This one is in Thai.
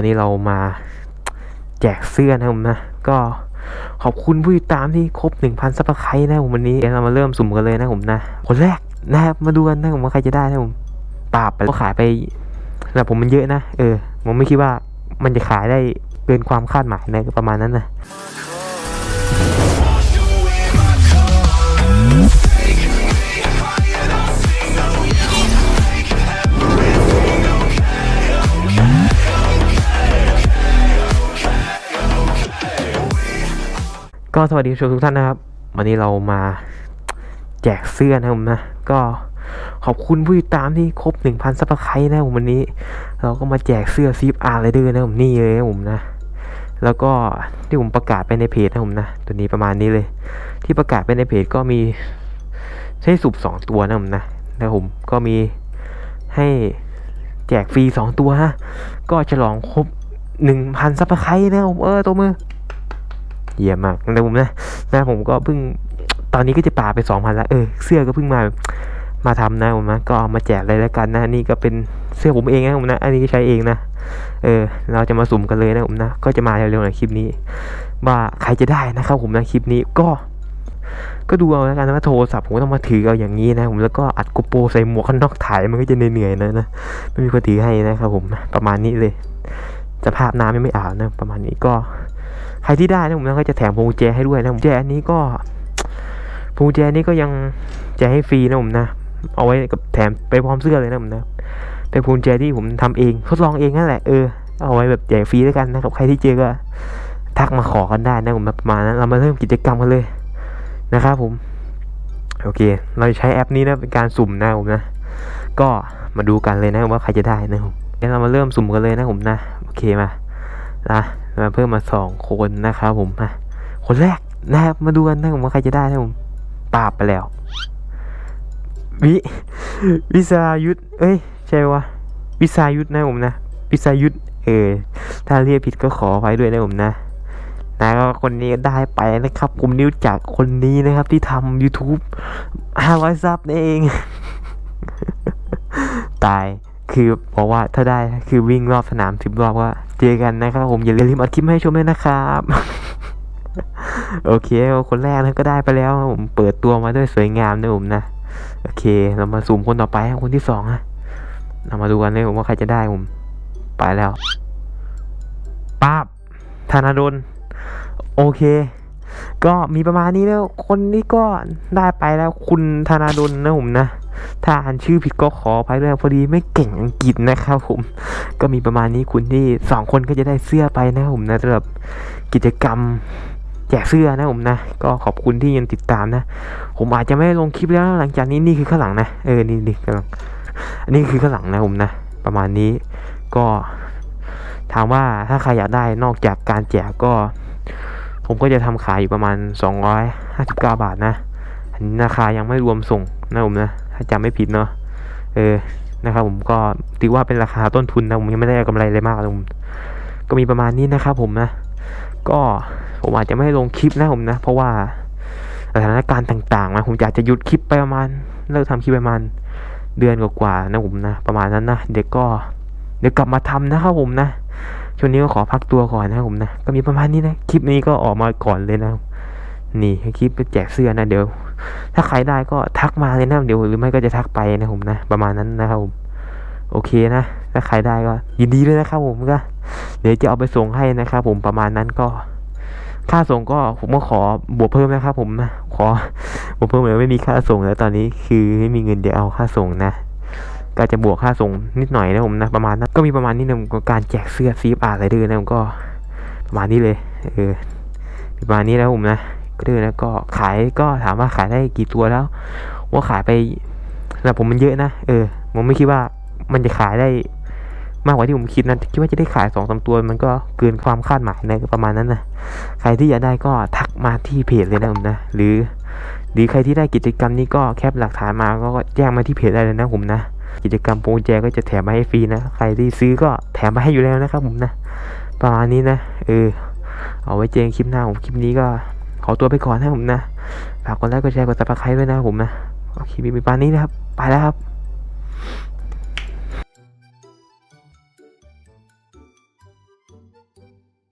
วันนี้เรามาแจกเสื้อนะผมนะ ก็ขอบคุณผู้ติดตามที่ครบหนึ่งพันซับสไครต์นะผมวันนี้เรามาเริ่มสุ่มกันเลยนะผมนะคนแรกนะครับมาดูกันนะผมว่าใครจะได้นะผมปราบไปก็ขายไปแต่ผมมันเยอะนะ เออ ผมไม่คิดว่ามันจะขายได้เกินความคาดหมายนะประมาณนั้นนะ ก็สวัสดีทุกท่านนะครับ วันนี้เรามาแจกเสื้อนะผมนะ ก็ขอบคุณผู้ติดตามที่ครบหนึ่งพันซับสไครต์นะผมวันนี้ เราก็มาแจกเสื้อซีฟอาร์ไรเดอร์นะผมนี่เลยนะผมนะ แล้วก็ที่ผมประกาศไปในเพจนะผมนะ ตัวนี้ประมาณนี้เลย ที่ประกาศไปในเพจก็มีให้สุบสองตัวนะผมนะแล้วผมก็มีให้แจกฟรีสองตัวฮะก็ฉลองครบหนึ่งพันซับสไครต์นะผมเออตัวมือ เยี่ยมมากนะผมนะนะผมก็เพิ่งตอนนี้ก็จะป่าไปสองพันแล้วเออเสื้อก็เพิ่งมามาทำนะผมนะก็เอามาแจกเลยแล้วกันนะนี่ก็เป็นเสื้อผมเองนะผมนะ อันนี้ก็ใช้เองนะเออ เราจะมาสุ่มกันเลยนะผมนะก็จะมาเร็วๆหน่อยคลิปนี้ ว่าใครจะได้นะครับผมนะคลิปนี้ก็ ก็ดูเอาแล้วกันนะว่าโทรศัพท์ผมต้องมาถือเอาอย่างนี้นะผมแล้วก็อัดโกโปรใส่หมวกกันน็อกถ่ายมันก็จะเหนื่อยๆนะนะไม่มีคนถือให้นะครับผมประมาณนี้เลยสภาพน้ำยังไม่อาบนะ ประมาณนี้ก็ ใครที่ได้นะผมนะก็จะแถมพวงกุญแจให้ด้วยนะผมแจอันนี้ก็พวงกุญแจนี้ก็ยังแจกให้ฟรีนะผมนะ เอาไว้กับแถมไปพร้อมเสื้อเลยนะผมนะเป็นพวงกุญแจที่ผมทำเองทดลองเองนั่นแหละเออเอาไว้แบบแจกฟรีด้วยกันนะครับใครที่เจอก็ทักมาขอกันได้นะผมนะประมาณนั้นเรามาเริ่มกิจกรรมกันเลยนะครับผมโอเค เราจะใช้แอปนี้นะเป็นการสุ่มนะผมนะ ก็มาดูกันเลยนะว่าใครจะได้นะผมงั้นเรามาเริ่มสุ่มกันเลยนะผมนะ โอเคมานะ มาเพิ่มมาสองคนนะครับผมมาคนแรกนะครับมาดูกันนะผมว่าใครจะได้นะผมปราบไปแล้ว วิวิสายุทธเอ้ยใช่วะวิสายุทธนะผมนะวิสายุทธเออถ้าเรียกผิดก็ขออภัยด้วยนะผมนะนะก็คนนี้ได้ไปนะครับผมนิ้วจากคนนี้นะครับที่ทำ YouTube 500 ซับนี่เอง ตาย คือบอกว่าถ้าได้คือวิ่งรอบสนามสิบรอบก็เจอกันนะครับผมอย่าลืมอัดคลิปให้ชมด้วยนะครับโอเคคนแรกนะก็ได้ไปแล้วผมเปิดตัวมาด้วยสวยงามนะผมนะโอเค เรามาซูมคนต่อไปครับคนที่สองนะเรามาดูกันเลยผมว่าใครจะได้ผมไปแล้วป้าบธนาดลโอเค ก็มีประมาณนี้แล้ว คนนี้ก็ได้ไปแล้วคุณธนาดลนะผมนะ ถ้าอ่านชื่อผิดก็ขออภัยด้วยพอดีไม่เก่งอังกฤษนะครับผม ก็มีประมาณนี้คุณที่สองคนก็จะได้เสื้อไปนะผมนะสำหรับกิจกรรมแจกเสื้อนะผมนะ ก็ขอบคุณที่ยังติดตามนะ ผมอาจจะไม่ลงคลิปแล้วหลังจากนี้นี่คือข้างหลังนะ เออ นี่นี่ข้างหลัง อันนี้คือข้างหลังนะผมนะ ประมาณนี้ ก็ถามว่าถ้าใครอยากได้นอกจากการแจกก็ ผมก็จะทำขายอยู่ประมาณ 259 บาทนะ อันนี้ราคายังไม่รวมส่งนะผมนะ ถ้าจำไม่ผิดเนาะเออนะครับผมก็ถือว่าเป็นราคาต้นทุนนะผมยังไม่ได้กำไรเลยมากเลยผมก็มีประมาณนี้นะครับผมนะ ก็ผมอาจจะไม่ลงคลิปนะผมนะ เพราะว่าสถานการณ์ต่างๆนะผมอยากจะหยุดคลิปไปประมาณเลิกทำคลิปประมาณเดือนกว่าๆนะผมนะ ประมาณนั้นนะเด็กก็เดี๋ยวกลับมาทำนะครับผมนะช่วงนี้ก็ขอพักตัวก่อนนะผมนะ ก็มีประมาณนี้นะ คลิปนี้ก็ออกมาก่อนเลยนะ นี่คลิปไปแจกเสื้อนะเดี๋ยว ถ้าใครได้ก็ทักมาเลยนะเดี๋ยวหรือไม่ก็จะทักไปนะผมนะประมาณนั้นนะครับผมโอเคนะ ถ้าใครได้ก็ ยินดีเลยนะครับผมก็ เดี๋ยวจะเอาไปส่งให้นะครับผมประมาณนั้นก็ ค่าส่งก็ผมก็ขอบวกเพิ่มนะครับผมนะขอบวกเพิ่มเลยไม่มีค่าส่งแล้วตอนนี้คือไม่มีเงินเดี๋ยวเอาค่าส่งนะก็จะบวกค่าส่งนิดหน่อยนะผมนะประมาณนั้นก็มีประมาณนี้นะก็การแจกเสื้อซีฟอาร์อะไรด้วยนะผมก็ประมาณนี้เลยเออประมาณนี้แล้วผมนะ ก็ด้วยนะก็ขายก็ถามว่าขายได้กี่ตัวแล้ว ว่าขายไปสำหรับผมมันเยอะนะเออผมไม่คิดว่ามันจะขายได้มากกว่าที่ผมคิดนะคิดว่าจะได้ขายสองสาตัวมันก็เกินความคาดหมายนะประมาณนั้นนะใครที่อยากได้ก็ทักมาที่เพจเลยนะผมนะหรือ หรือใครที่ได้กิจกรรมนี้ก็แคปหลักฐานมาก็แจ้งมาที่เพจได้เลยนะผมนะกิจกรรมโปรแจก็จะแถมมาให้ฟรีนะใครที่ซื้อก็แถมมาให้อยู่แล้วนะครับผมนะประมาณนี้นะเออเอาไว้เจอคลิปหน้าผมคลิปนี้ก็ อตัวไปก่อนนะผมนะฝากกดไลค์กดแชร์กดซับสไครต์ด้วยนะผมนะโอเคมีประมานนี้นะครับ ไปแล้วครับ